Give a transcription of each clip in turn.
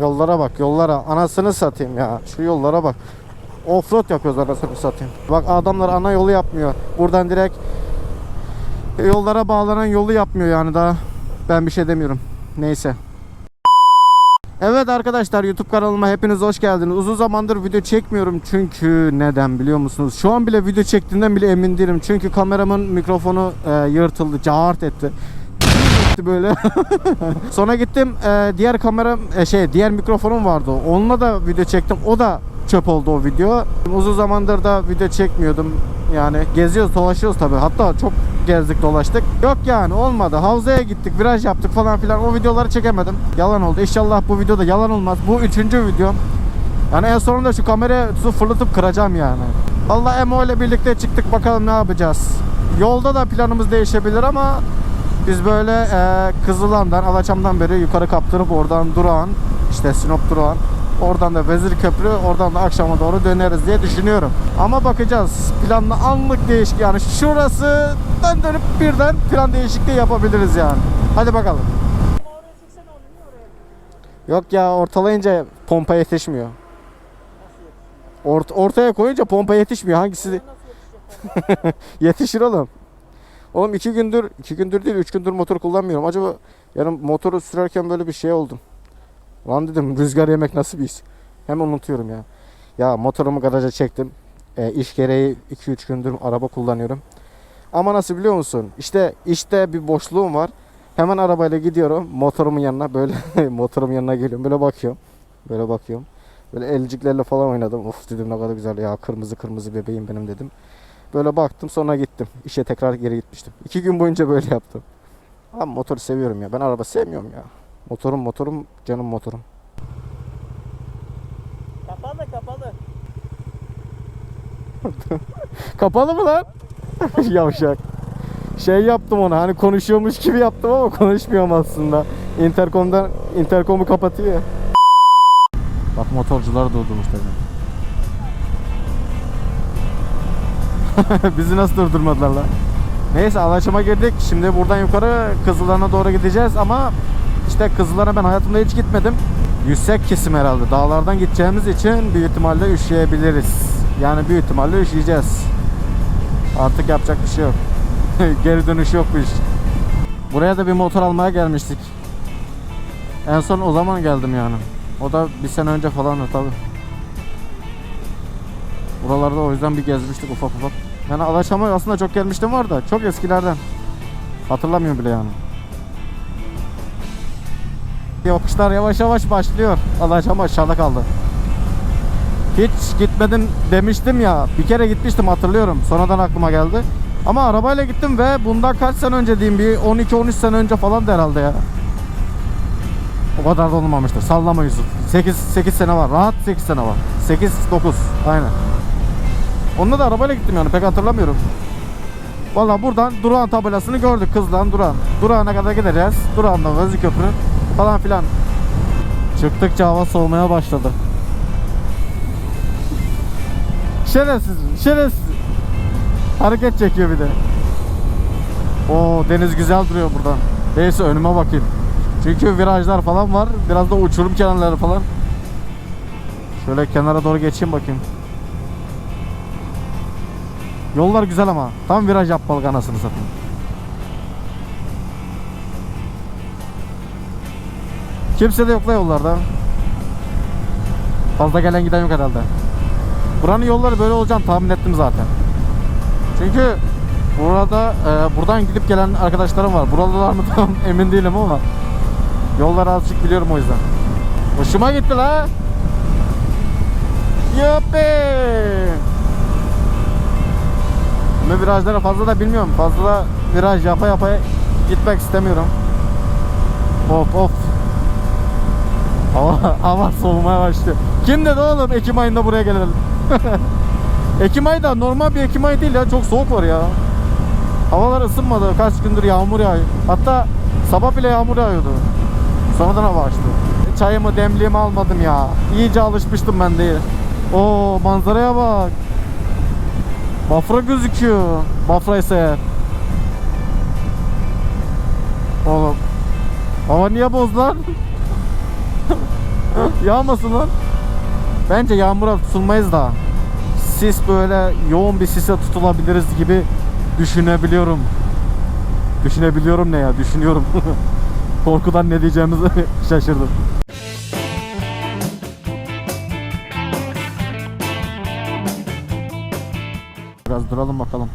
Yollara bak yollara. Anasını satayım ya. Şu yollara bak. Offroad yapıyoruz anasını satayım. Bak adamlar ana yolu yapmıyor. Buradan direkt yollara bağlanan yolu yapmıyor yani daha. Ben bir şey demiyorum. Neyse. Evet arkadaşlar YouTube kanalıma hepiniz hoş geldiniz. Uzun zamandır video çekmiyorum çünkü neden biliyor musunuz? Şu an bile video çektiğimden bile emin değilim. Çünkü kameramın mikrofonu e, yırtıldı, cağart etti. Etti böyle. Sonra gittim e, diğer kameram e, şey diğer mikrofonum vardı. Onunla da video çektim. O da çöp oldu o video. Uzun zamandır da video çekmiyordum. Yani geziyoruz, dolaşıyoruz tabii. Hatta çok gezdik, dolaştık. Yok yani olmadı. Havzaya gittik, viraj yaptık falan filan. O videoları çekemedim. Yalan oldu. İnşallah bu videoda yalan olmaz. Bu üçüncü videom. Yani en sonunda şu kamerayı fırlatıp kıracağım yani. Allah Emo ile birlikte çıktık bakalım ne yapacağız. Yolda da planımız değişebilir ama biz böyle e, Kızılan'dan, Alaçam'dan beri yukarı kaptırıp oradan Durağan, işte Sinop Durağan, oradan da Vezir Köprü, oradan da akşama doğru döneriz diye düşünüyorum. Ama bakacağız. Planla anlık değişik yani şurası dönüp birden plan değişikliği yapabiliriz yani. Hadi bakalım. Yok ya ortalayınca pompa yetişmiyor. Ort ortaya koyunca pompa yetişmiyor. Hangisi? Yetişir oğlum. Oğlum iki gündür, iki gündür değil, üç gündür motor kullanmıyorum. Acaba yarın motoru sürerken böyle bir şey oldum. Lan dedim rüzgar yemek nasıl bir his? Hemen unutuyorum ya. Ya motorumu garaja çektim. E, iş gereği 2-3 gündür araba kullanıyorum. Ama nasıl biliyor musun? İşte işte bir boşluğum var. Hemen arabayla gidiyorum motorumun yanına böyle motorumun yanına geliyorum böyle bakıyorum. Böyle bakıyorum. Böyle elciklerle falan oynadım. Of dedim ne kadar güzel ya kırmızı kırmızı bebeğim benim dedim. Böyle baktım sonra gittim. İşe tekrar geri gitmiştim. İki gün boyunca böyle yaptım. Ama motoru seviyorum ya. Ben araba sevmiyorum ya. Motorum motorum canım motorum. Kapalı kapalı. Kapalı mı lan? Yavşak. Şey yaptım ona hani konuşuyormuş gibi yaptım ama konuşmuyorum aslında. Intercom'dan intercomu kapatıyor ya. Bak motorcular durdurmuş dedim. Bizi nasıl durdurmadılar lan? Neyse Alaçam'a girdik. Şimdi buradan yukarı Kızılan'a doğru gideceğiz ama işte Kızılan'a ben hayatımda hiç gitmedim. Yüksek kesim herhalde. Dağlardan gideceğimiz için büyük ihtimalle üşüyebiliriz. Yani büyük ihtimalle üşüyeceğiz. Artık yapacak bir şey yok. Geri dönüş yok bu iş. Buraya da bir motor almaya gelmiştik. En son o zaman geldim yani. O da bir sene önce falandı tabi. Buralarda o yüzden bir gezmiştik ufak ufak. Yani Alaşam'a aslında çok gelmiştim var da çok eskilerden. Hatırlamıyorum bile yani. Yokuşlar yavaş yavaş başlıyor. Alaşam aşağıda kaldı. Hiç gitmedim demiştim ya. Bir kere gitmiştim hatırlıyorum. Sonradan aklıma geldi. Ama arabayla gittim ve bundan kaç sene önce diyeyim bir 12-13 sene önce falan da herhalde ya. O kadar da olmamıştır. Sallama Yusuf. 8 8 sene var. Rahat 8 sene var. 8 9 aynen. Onunla da arabayla gittim yani pek hatırlamıyorum. Valla buradan Durağan tabelasını gördük kızdan Durağan. Durağan'a kadar gideceğiz. Durağan'dan Vezir Köprü falan filan. Çıktıkça hava soğumaya başladı. Şerefsiz, şerefsiz. Hareket çekiyor bir de. O deniz güzel duruyor buradan. Neyse önüme bakayım. Çünkü virajlar falan var. Biraz da uçurum kenarları falan. Şöyle kenara doğru geçeyim bakayım. Yollar güzel ama. Tam viraj yapmalık anasını satayım. Kimse de yok la yollarda. Fazla gelen giden yok herhalde. Buranın yolları böyle olacağını tahmin ettim zaten. Çünkü burada e, buradan gidip gelen arkadaşlarım var. Buralılar mı tam emin değilim ama yolları azıcık biliyorum o yüzden. Hoşuma gitti la. Yuppi. Ama virajlara fazla da bilmiyorum. Fazla da viraj yapa yapa gitmek istemiyorum. Of of. Hava, hava soğumaya başlıyor. Kim dedi oğlum Ekim ayında buraya gelelim. Ekim ayı da normal bir Ekim ayı değil ya. Çok soğuk var ya. Havalar ısınmadı. Kaç gündür yağmur yağıyor. Hatta sabah bile yağmur yağıyordu. Sonradan hava açtı. Çayımı demliğimi almadım ya. İyice alışmıştım ben de. Oo manzaraya bak. Bafra gözüküyor. Bafra ise. Oğlum. Hava niye bozdu lan? Yağmasın lan. Bence yağmura tutulmayız da. Sis böyle yoğun bir sise tutulabiliriz gibi düşünebiliyorum. Düşünebiliyorum ne ya? Düşünüyorum. Korkudan ne diyeceğimizi şaşırdım. Biraz duralım bakalım.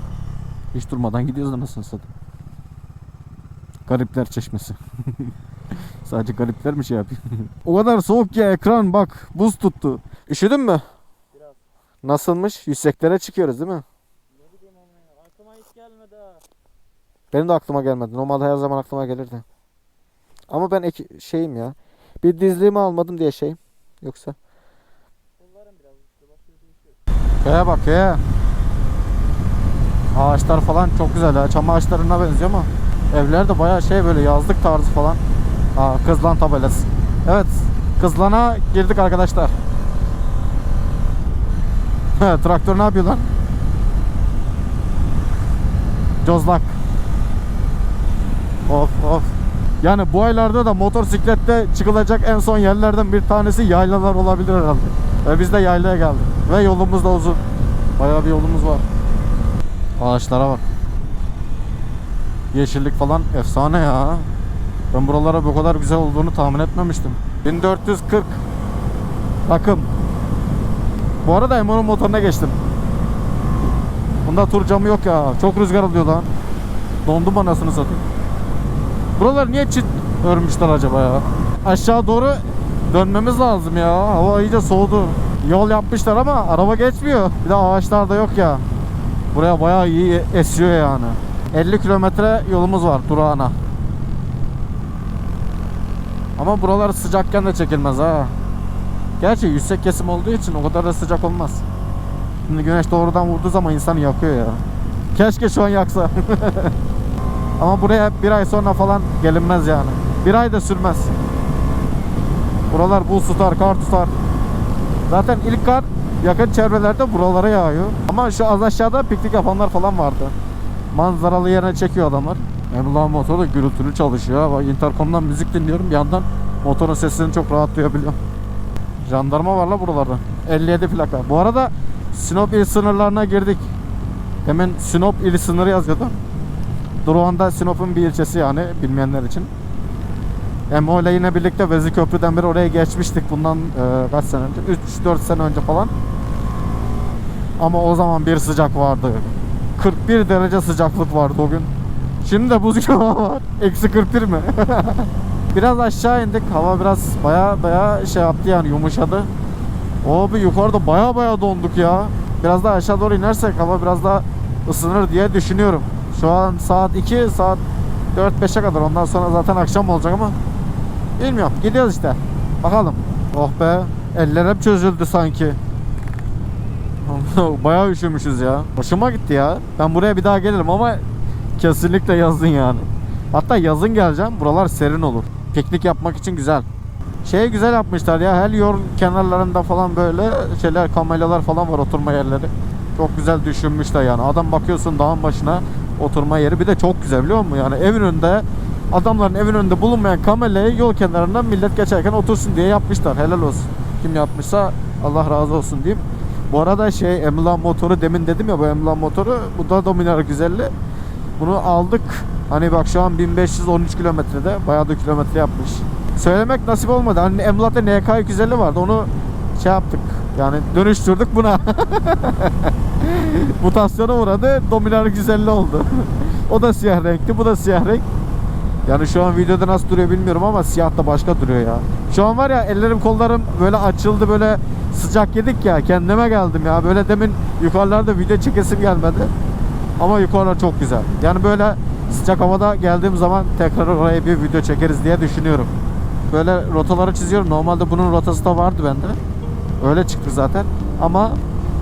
Hiç durmadan gidiyoruz da nasıl satayım. Garipler çeşmesi. Sadece garipler mi şey yapıyor? o kadar soğuk ki ekran bak buz tuttu. Üşüdün mü? Biraz. Nasılmış? Yükseklere çıkıyoruz değil mi? Ne bileyim ya. Aklıma hiç gelmedi ha. Benim de aklıma gelmedi. Normalde her zaman aklıma gelirdi. Ama ben ek- şeyim ya. Bir dizliğimi almadım diye şeyim. Yoksa. Kollarım biraz değişiyor. Köye bak köye. Ağaçlar falan çok güzel ha. Çam ağaçlarına benziyor ama evler de bayağı şey böyle yazlık tarzı falan. Aa, Kızlan tabelası. Evet. Kızlan'a girdik arkadaşlar. Traktör ne yapıyor lan? Cozlak. Of of. Yani bu aylarda da motosiklette çıkılacak en son yerlerden bir tanesi yaylalar olabilir herhalde. Ve biz de yaylaya geldik. Ve yolumuz da uzun. Bayağı bir yolumuz var. Ağaçlara bak. Yeşillik falan efsane ya. Ben buralara bu kadar güzel olduğunu tahmin etmemiştim. 1440 takım. Bu arada Emo'nun motoruna geçtim. Bunda tur camı yok ya. Çok rüzgar alıyor lan. Dondum anasını satayım. Buralar niye çit örmüşler acaba ya? Aşağı doğru dönmemiz lazım ya. Hava iyice soğudu. Yol yapmışlar ama araba geçmiyor. Bir de ağaçlar da yok ya. Buraya bayağı iyi esiyor yani. 50 kilometre yolumuz var durağına. Ama buralar sıcakken de çekilmez ha. Gerçi yüksek kesim olduğu için o kadar da sıcak olmaz. Şimdi güneş doğrudan vurduğu zaman insanı yakıyor ya. Keşke şu an yaksa. Ama buraya bir ay sonra falan gelinmez yani. Bir ay da sürmez. Buralar buz tutar, kar tutar. Zaten ilk kar yakın çevrelerde buralara yağıyor. Ama şu az aşağıda piknik yapanlar falan vardı. Manzaralı yerine çekiyor adamlar. Emrullah motoru da gürültülü çalışıyor. Bak interkomdan müzik dinliyorum. Bir yandan motorun sesini çok rahat duyabiliyorum. Jandarma var la buralarda. 57 plaka. Bu arada Sinop il sınırlarına girdik. Hemen Sinop il sınırı yazıyordu. Durağında Sinop'un bir ilçesi yani bilmeyenler için. Emo ile yine birlikte Vezi Köprü'den beri oraya geçmiştik bundan e, kaç sene önce? 3-4 sene önce falan. Ama o zaman bir sıcak vardı. 41 derece sıcaklık vardı o gün. Şimdi de buz gibi var. Eksi 41 mi? biraz aşağı indik. Hava biraz baya baya şey yaptı yani yumuşadı. Abi yukarıda baya baya donduk ya. Biraz daha aşağı doğru inersek hava biraz daha ısınır diye düşünüyorum. Şu an saat 2, saat 4-5'e kadar. Ondan sonra zaten akşam olacak ama bilmiyorum. Gidiyoruz işte. Bakalım. Oh be. Eller hep çözüldü sanki. Bayağı üşümüşüz ya. Hoşuma gitti ya. Ben buraya bir daha gelirim ama kesinlikle yazın yani. Hatta yazın geleceğim. Buralar serin olur. Piknik yapmak için güzel. Şey güzel yapmışlar ya. Her yol kenarlarında falan böyle şeyler, kamelyalar falan var oturma yerleri. Çok güzel düşünmüşler yani. Adam bakıyorsun dağın başına oturma yeri. Bir de çok güzel biliyor musun? Yani evin önünde adamların evin önünde bulunmayan kamelyayı yol kenarından millet geçerken otursun diye yapmışlar. Helal olsun. Kim yapmışsa Allah razı olsun diyeyim. Bu arada şey Emlak motoru demin dedim ya bu Emlak motoru bu da Dominar güzelli. Bunu aldık. Hani bak şu an 1513 kilometrede bayağı da kilometre yapmış. Söylemek nasip olmadı. Hani Emlak'ta NK 250 vardı. Onu şey yaptık. Yani dönüştürdük buna. Mutasyona uğradı. Dominar 250 oldu. o da siyah renkti. Bu da siyah renk. Yani şu an videoda nasıl duruyor bilmiyorum ama siyah da başka duruyor ya. Şu an var ya ellerim kollarım böyle açıldı böyle sıcak yedik ya kendime geldim ya. Böyle demin yukarılarda video çekesim gelmedi. Ama yukarılar çok güzel. Yani böyle sıcak havada geldiğim zaman tekrar oraya bir video çekeriz diye düşünüyorum. Böyle rotaları çiziyorum. Normalde bunun rotası da vardı bende. Öyle çıktı zaten. Ama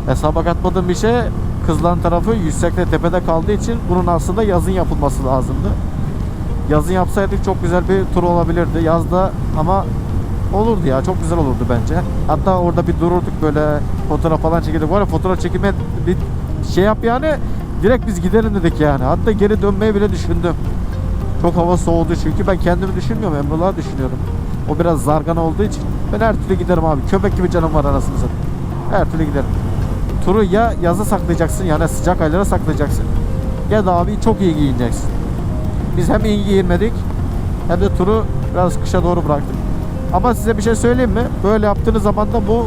hesaba katmadığım bir şey Kızılan tarafı yüksekte tepede kaldığı için bunun aslında yazın yapılması lazımdı. Yazın yapsaydık çok güzel bir tur olabilirdi. Yazda ama olurdu ya. Çok güzel olurdu bence. Hatta orada bir dururduk böyle fotoğraf falan çekildik. Var ya fotoğraf çekime bir şey yap yani direkt biz gidelim dedik yani. Hatta geri dönmeyi bile düşündüm. Çok hava soğudu çünkü ben kendimi düşünmüyorum. Emrullah'ı düşünüyorum. O biraz zargan olduğu için ben her türlü giderim abi. Köpek gibi canım var arasında zaten. Her türlü giderim. Turu ya yaza saklayacaksın yani sıcak aylara saklayacaksın. Ya da abi çok iyi giyineceksin. Biz hem iyi giyinmedik hem de turu biraz kışa doğru bıraktık. Ama size bir şey söyleyeyim mi? Böyle yaptığınız zaman da bu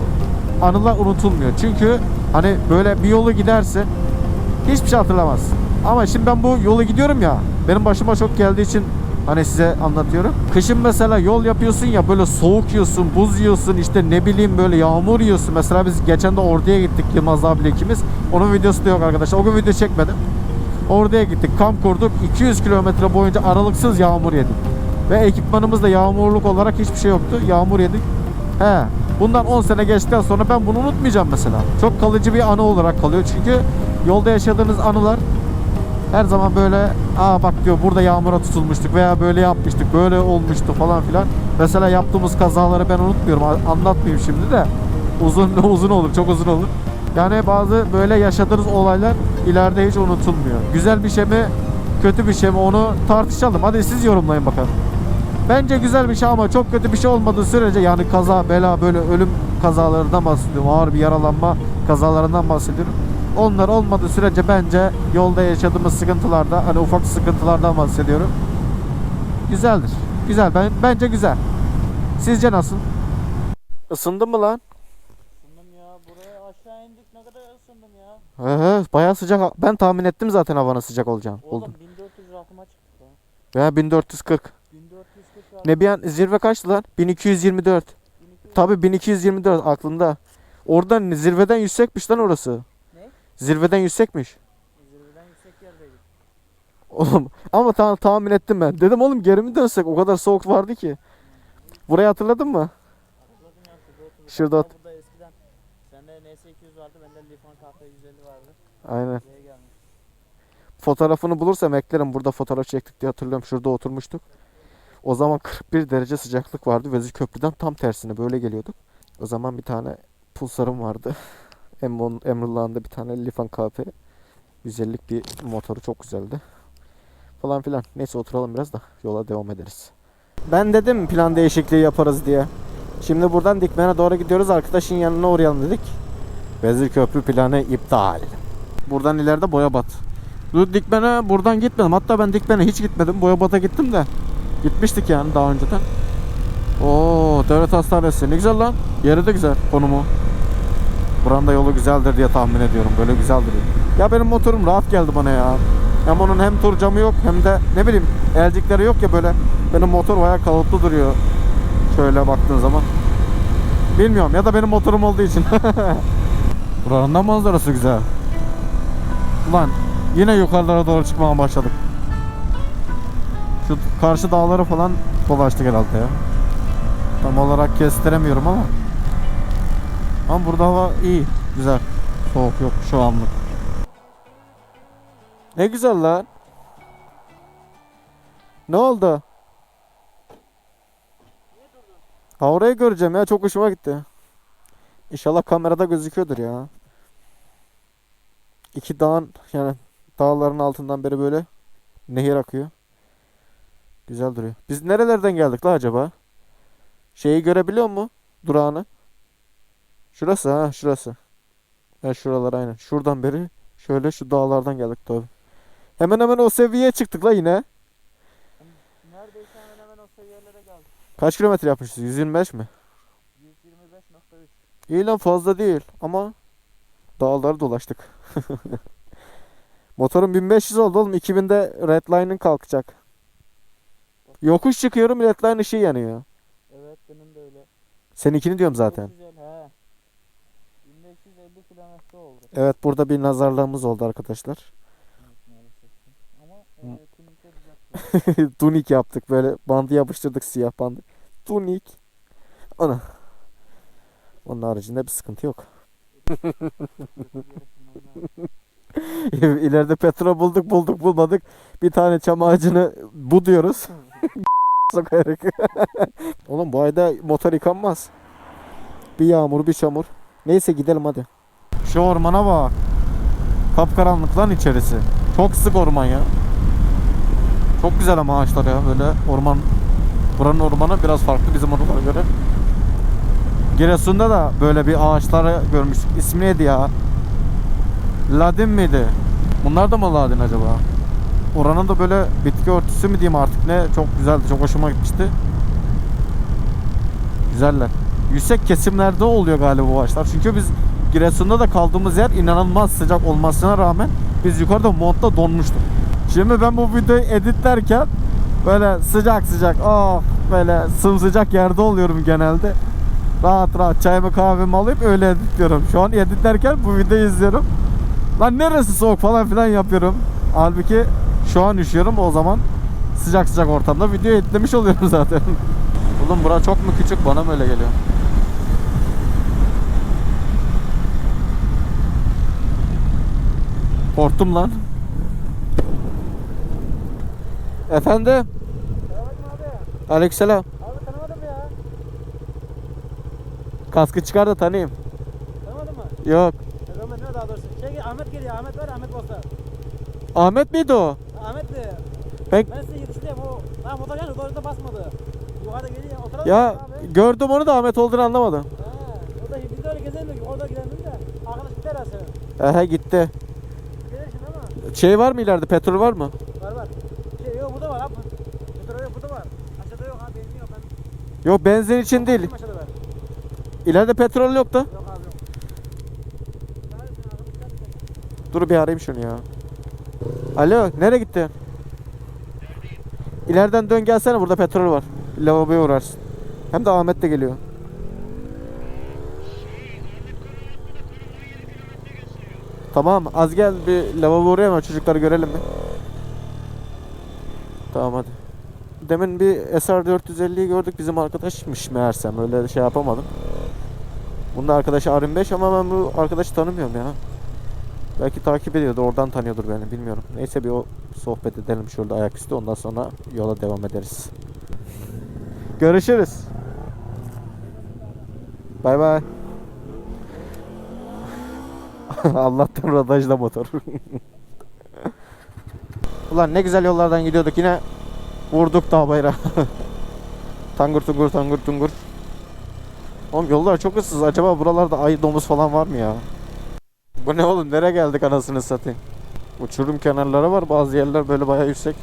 anılar unutulmuyor. Çünkü hani böyle bir yolu gidersin hiçbir şey hatırlamazsın. Ama şimdi ben bu yolu gidiyorum ya benim başıma çok geldiği için hani size anlatıyorum. Kışın mesela yol yapıyorsun ya böyle soğuk yiyorsun, buz yiyorsun işte ne bileyim böyle yağmur yiyorsun. Mesela biz geçen de Ordu'ya gittik Yılmaz abiyle ikimiz. Onun videosu da yok arkadaşlar. O gün video çekmedim. Ordu'ya gittik, kamp kurduk. 200 kilometre boyunca aralıksız yağmur yedik. Ve ekipmanımızda yağmurluk olarak hiçbir şey yoktu. Yağmur yedik. He. Bundan 10 sene geçtikten sonra ben bunu unutmayacağım mesela. Çok kalıcı bir anı olarak kalıyor. Çünkü yolda yaşadığınız anılar her zaman böyle aa bak diyor burada yağmura tutulmuştuk veya böyle yapmıştık böyle olmuştu falan filan. Mesela yaptığımız kazaları ben unutmuyorum. Anlatmayayım şimdi de. Uzun uzun olur, çok uzun olur. Yani bazı böyle yaşadığınız olaylar ileride hiç unutulmuyor. Güzel bir şey mi, kötü bir şey mi onu tartışalım. Hadi siz yorumlayın bakalım. Bence güzel bir şey ama çok kötü bir şey olmadığı sürece yani kaza, bela, böyle ölüm kazalarından bahsediyorum. Ağır bir yaralanma kazalarından bahsediyorum. Onlar olmadığı sürece bence yolda yaşadığımız sıkıntılarda hani ufak sıkıntılardan bahsediyorum. Güzeldir. Güzel. Ben bence güzel. Sizce nasıl? Isındın mı lan? Isındım ya. Buraya aşağı indik ne kadar ısındım ya. He he, bayağı sıcak. Ben tahmin ettim zaten havanın sıcak olacağını. Oğlum Oldum. 1400 rakıma çıktık ya. Veya 1440. 1440 rakım. Ne bir an zirve kaçtı lan? 1224. 1200 Tabi 1224 aklımda. Oradan zirveden yüksekmiş lan orası. Ne? Zirveden yüksekmiş. Zirveden yüksek yerdeydik. Oğlum ama ta- tahmin ettim ben. Dedim oğlum geri mi dönsek? O kadar soğuk vardı ki. Burayı hatırladın mı? Hatırladım ya şurada oturduk. Şurada ot- vardı bende Lifan KF 150 vardı. Aynen. Fotoğrafını bulursam eklerim. Burada fotoğraf çektik diye hatırlıyorum. Şurada oturmuştuk. O zaman 41 derece sıcaklık vardı. Vezir Köprü'den tam tersine böyle geliyorduk. O zaman bir tane pulsarım vardı. Emron, Emrullah'ın da bir tane Lifan KP. 150'lik bir motoru çok güzeldi. Falan filan. Neyse oturalım biraz da yola devam ederiz. Ben dedim plan değişikliği yaparız diye. Şimdi buradan Dikmen'e doğru gidiyoruz. Arkadaşın yanına uğrayalım dedik. Vezir Köprü planı iptal. Buradan ileride Boyabat. Bu Dikmen'e buradan gitmedim. Hatta ben Dikmen'e hiç gitmedim. Boyabat'a gittim de. Gitmiştik yani daha önceden. Oo, devlet hastanesi. Ne güzel lan. Yeri de güzel konumu. Buranın da yolu güzeldir diye tahmin ediyorum. Böyle güzel duruyor. Ya benim motorum rahat geldi bana ya. Hem onun hem tur camı yok hem de ne bileyim elcikleri yok ya böyle. Benim motor bayağı kalıplı duruyor. Şöyle baktığın zaman. Bilmiyorum ya da benim motorum olduğu için. Buranın da manzarası güzel. Ulan yine yukarılara doğru çıkmaya başladık. Şu karşı dağları falan dolaştık herhalde ya. Tam olarak kestiremiyorum ama. Ama burada hava iyi, güzel. Soğuk yok şu anlık. Ne güzel lan. Ne oldu? Ha orayı göreceğim ya çok hoşuma gitti. İnşallah kamerada gözüküyordur ya. İki dağın yani dağların altından beri böyle nehir akıyor. Güzel duruyor. Biz nerelerden geldik la acaba? Şeyi görebiliyor mu? Durağını. Şurası ha şurası. Ha şuralar aynen. Şuradan beri şöyle şu dağlardan geldik tabi. Hemen hemen o seviyeye çıktık la yine. Neredeyse hemen hemen o seviyelere geldik. Kaç kilometre yapmışız? 125 mi? 125.3. İyi lan fazla değil ama dağları dolaştık. Motorum 1500 oldu oğlum. 2000'de redline'ın kalkacak. Yokuş çıkıyorum redline ışığı yanıyor. Evet benim de öyle. Seninkini diyorum zaten. 550 he. 1550 kilometre oldu. Evet burada bir nazarlığımız oldu arkadaşlar. Ama e, tunikte düzelttim. Tunik yaptık böyle bandı yapıştırdık siyah bandı. Tunik. Ana. Onun haricinde bir sıkıntı yok. İleride petrol bulduk bulduk bulmadık. Bir tane çam ağacını bu diyoruz. Sokarak. Oğlum bu ayda motor yıkanmaz. Bir yağmur bir çamur. Neyse gidelim hadi. Şu ormana bak. Kapkaranlık lan içerisi. Çok sık orman ya. Çok güzel ama ağaçlar ya böyle orman Buranın ormanı biraz farklı bizim ormana göre. Giresun'da da böyle bir ağaçları görmüştük. İsmi neydi ya? Ladin miydi? Bunlar da mı Ladin acaba? Oranın da böyle bitki örtüsü mü diyeyim artık ne çok güzeldi çok hoşuma gitmişti. Güzeller. Yüksek kesimlerde oluyor galiba bu ağaçlar. Çünkü biz Giresun'da da kaldığımız yer inanılmaz sıcak olmasına rağmen biz yukarıda montla donmuştuk. Şimdi ben bu videoyu editlerken böyle sıcak sıcak oh böyle sımsıcak yerde oluyorum genelde. Rahat rahat çayımı kahvemi alıp öyle editliyorum. Şu an editlerken bu videoyu izliyorum. Lan neresi soğuk falan filan yapıyorum. Halbuki şu an üşüyorum o zaman sıcak sıcak ortamda video editlemiş oluyorum zaten. Oğlum bura çok mu küçük bana mı öyle geliyor? Korktum lan. Efendim? Aleykümselam. Abi tanımadım ya. Kaskı çıkar da tanıyayım. Tanımadın mı? Yok. Rahmet ne daha doğrusu? Şey Ahmet geliyor. Ahmet var Ahmet Bosta. Ahmet miydi o? Ahmet de. Ben size yetiştireyim. O daha motor geldi. Doğruda basmadı. Yukarıda geliyor. Oturalım ya abi. gördüm onu da Ahmet olduğunu anlamadım. He. O da biz de öyle gezelim. Orada gidelim de. Arkadaş ha senin. Ehe gitti. Gelir şimdi ama. Şey var mı ileride petrol var mı? Var var. Şey yok burada var abi. Motor yok burada var. Aşağıda yok abi. Benim yok. Ben Yok benzin için değil. Aşağıda. İleride petrol yok da. Dur bir arayayım şunu ya. Alo nereye gitti? İleriden dön gelsene burada petrol var. Lavaboya uğrarsın. Hem de Ahmet de geliyor. Tamam az gel bir lavabo uğrayalım çocukları görelim mi? Tamam hadi. Demin bir SR450'yi gördük bizim arkadaşmış meğersem öyle şey yapamadım. Bunun da arkadaşı R25 ama ben bu arkadaşı tanımıyorum ya. Belki takip ediyordu oradan tanıyordur beni bilmiyorum. Neyse bir o sohbet edelim şurada ayaküstü ondan sonra yola devam ederiz. Görüşürüz. Bay bay. Allah'tan rodajda motor. Ulan ne güzel yollardan gidiyorduk yine vurduk dağ bayrağı. tangur tungur tangur tungur. Oğlum yollar çok ıssız. Acaba buralarda ayı domuz falan var mı ya? Bu ne oğlum? Nereye geldik anasını satayım? Uçurum kenarları var. Bazı yerler böyle bayağı yüksek.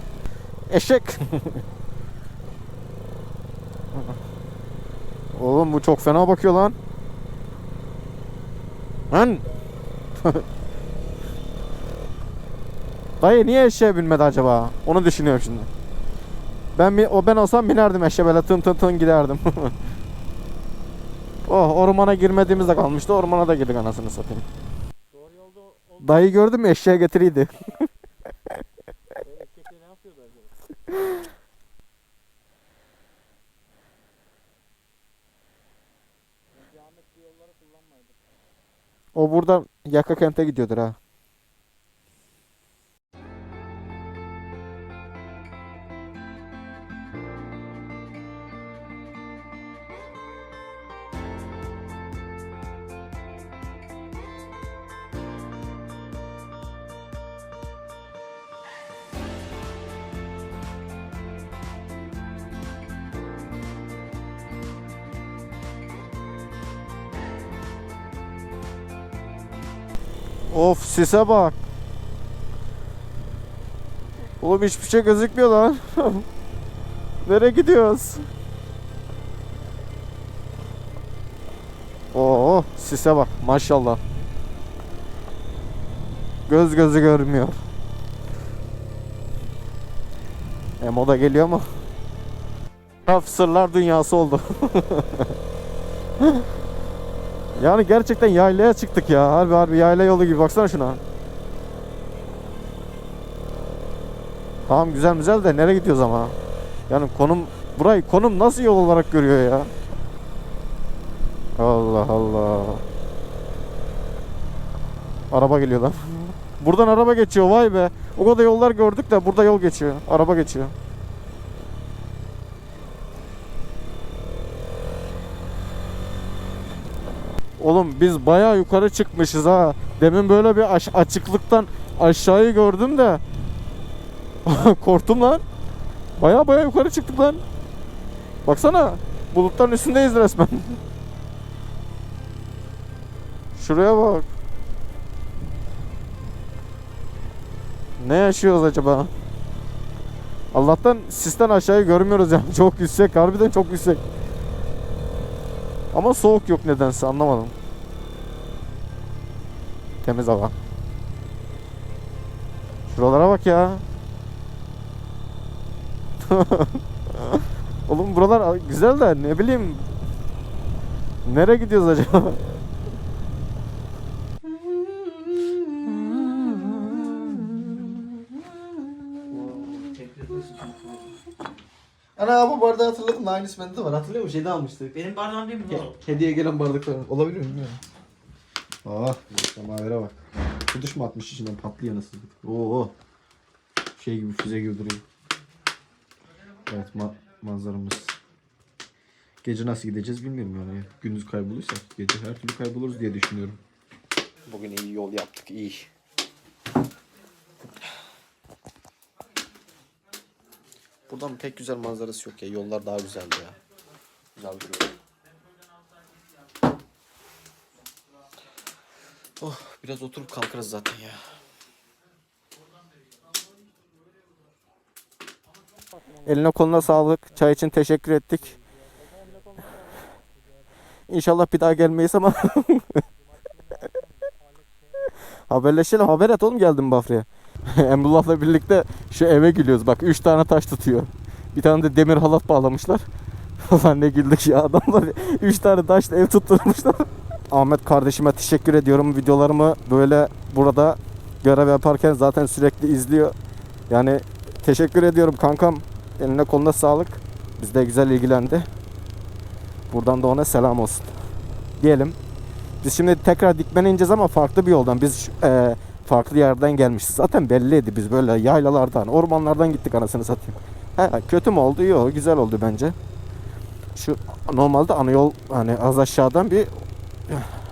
Eşek. oğlum bu çok fena bakıyor lan. Lan. Dayı niye eşeğe binmedi acaba? Onu düşünüyorum şimdi. Ben bir, o ben olsam binerdim eşeğe böyle tın tın tın giderdim. oh ormana girmediğimizde kalmıştı. Ormana da girdik anasını satayım. Dayı gördün mü eşeğe getiriydi. O buradan Yaka kente gidiyordur ha. Of sise bak. Oğlum hiçbir şey gözükmüyor lan. Nereye gidiyoruz? Oo sise bak maşallah. Göz gözü görmüyor. Emo da geliyor mu? Raf sırlar dünyası oldu. Yani gerçekten yaylaya çıktık ya. Harbi harbi yayla yolu gibi. Baksana şuna. Tamam güzel güzel de nereye gidiyoruz ama? Yani konum burayı konum nasıl yol olarak görüyor ya? Allah Allah. Araba geliyor lan. Buradan araba geçiyor vay be. O kadar yollar gördük de burada yol geçiyor. Araba geçiyor. Oğlum biz bayağı yukarı çıkmışız ha. Demin böyle bir aş- açıklıktan aşağıyı gördüm de korktum lan. Bayağı bayağı yukarı çıktık lan. Baksana. Bulutların üstündeyiz resmen. Şuraya bak. Ne yaşıyoruz acaba? Allah'tan sisten aşağıyı görmüyoruz yani. Çok yüksek. Harbiden çok yüksek. Ama soğuk yok nedense anlamadım. Temiz hava. Şuralara bak ya. Oğlum buralar güzel de ne bileyim. Nereye gidiyoruz acaba? Ana bu bardağı hatırladım da aynısı bende de var. Hatırlıyor musun? Şeyde almıştık. Benim bardağım değil mi oğlum? Hediye gelen bardaklar. Olabilir mi bilmiyorum. Ah, semavere bak. Kuduş mu atmış içinden patlıyor nasıl? Oo. Şey gibi füze gibi duruyor. Evet ma- manzaramız. Gece nasıl gideceğiz bilmiyorum yani. Gündüz kaybolursak gece her türlü kayboluruz diye düşünüyorum. Bugün iyi yol yaptık iyi. Buradan pek güzel manzarası yok ya. Yollar daha güzeldi ya. Güzel duruyor. Oh biraz oturup kalkarız zaten ya. Eline koluna sağlık. Çay için teşekkür ettik. İnşallah bir daha gelmeyiz ama haberleşelim. Haber et oğlum geldim Bafra'ya. Emrullah'la birlikte şu eve gülüyoruz. Bak 3 tane taş tutuyor. Bir tane de demir halat bağlamışlar. Ulan ne güldük ya adamlar 3 tane taşla ev tutturmuşlar. Ahmet kardeşime teşekkür ediyorum. Videolarımı böyle burada görev yaparken zaten sürekli izliyor. Yani teşekkür ediyorum kankam. Eline koluna sağlık. Biz de güzel ilgilendi. Buradan da ona selam olsun. Diyelim. Biz şimdi tekrar dikmene ineceğiz ama farklı bir yoldan. Biz eee, farklı yerden gelmişiz. Zaten belliydi biz böyle yaylalardan, ormanlardan gittik anasını satayım. He, kötü mü oldu? Yok, güzel oldu bence. Şu normalde ana yol hani az aşağıdan bir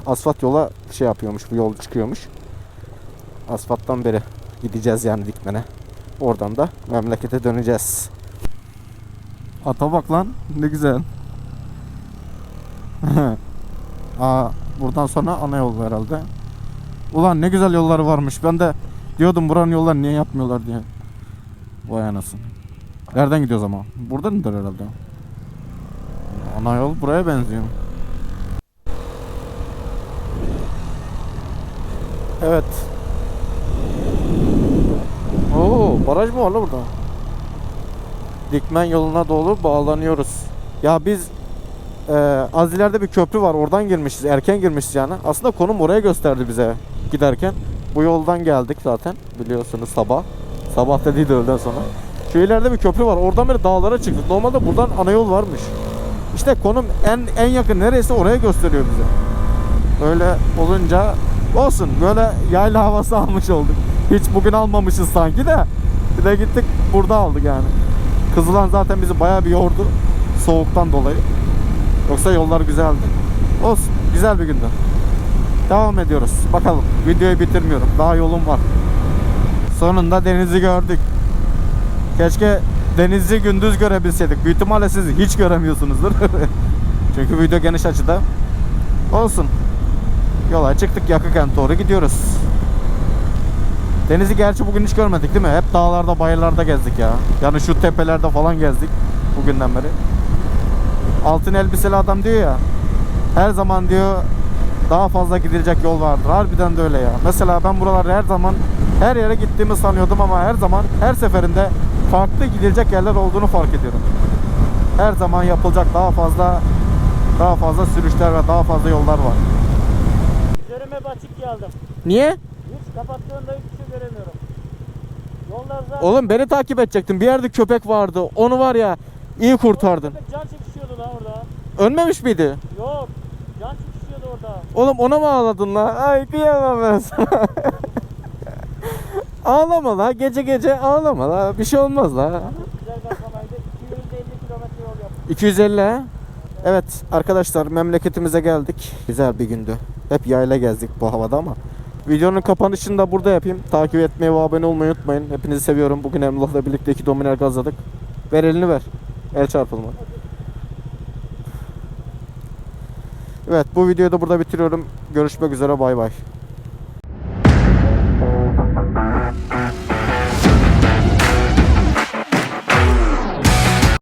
asfalt yola şey yapıyormuş, bu yol çıkıyormuş. Asfalttan beri gideceğiz yani dikmene. Oradan da memlekete döneceğiz. Ata bak lan ne güzel. Aa, buradan sonra ana yol herhalde. Ulan ne güzel yolları varmış. Ben de diyordum buranın yolları niye yapmıyorlar diye. Vay anasını. Nereden gidiyoruz ama? Buradan mıdır herhalde? Ana yol buraya benziyor. Evet. Oo, baraj mı var la burada? Dikmen yoluna doğru bağlanıyoruz. Ya biz e, az ileride bir köprü var. Oradan girmişiz. Erken girmişiz yani. Aslında konum oraya gösterdi bize giderken. Bu yoldan geldik zaten. Biliyorsunuz sabah. Sabah dediği de öğleden sonra. Şu ileride bir köprü var. Oradan beri dağlara çıktık. Normalde buradan ana yol varmış. İşte konum en en yakın neresi oraya gösteriyor bize. Öyle olunca olsun. Böyle yayla havası almış olduk. Hiç bugün almamışız sanki de. Bir de gittik burada aldık yani. Kızılan zaten bizi bayağı bir yordu. Soğuktan dolayı. Yoksa yollar güzeldi. Olsun. Güzel bir gündü. Devam ediyoruz. Bakalım. Videoyu bitirmiyorum. Daha yolum var. Sonunda denizi gördük. Keşke denizi gündüz görebilseydik. Büyük ihtimalle siz hiç göremiyorsunuzdur. Çünkü video geniş açıda. Olsun. Yola çıktık Yakıkent doğru gidiyoruz. Denizi gerçi bugün hiç görmedik değil mi? Hep dağlarda, bayırlarda gezdik ya. Yani şu tepelerde falan gezdik bugünden beri. Altın elbiseli adam diyor ya. Her zaman diyor daha fazla gidilecek yol vardır. Harbiden de öyle ya. Mesela ben buralarda her zaman her yere gittiğimi sanıyordum ama her zaman her seferinde farklı gidilecek yerler olduğunu fark ediyorum. Her zaman yapılacak daha fazla daha fazla sürüşler ve daha fazla yollar var. Üzerime açık geldim. Niye? Hiç kapattığında hiçbir şey göremiyorum. Yollar zaten... Oğlum beni takip edecektin. Bir yerde köpek vardı. Onu var ya iyi kurtardın. Köpek Can çekişiyordu lan orada. Ölmemiş miydi? Yok. Orada. Oğlum ona mı ağladın la? Ay kıyamam ben sana. ağlama la. Gece gece ağlama la. Bir şey olmaz la. Güzel kalkamaydı. 250 kilometre yol yaptık. 250 ha? Evet arkadaşlar memleketimize geldik. Güzel bir gündü. Hep yayla gezdik bu havada ama. Videonun kapanışını da burada yapayım. Takip etmeyi ve abone olmayı unutmayın. Hepinizi seviyorum. Bugün Emrah'la birlikte iki dominer gazladık. Ver elini ver. El çarpılma. Evet bu videoyu da burada bitiriyorum. Görüşmek üzere bay bay.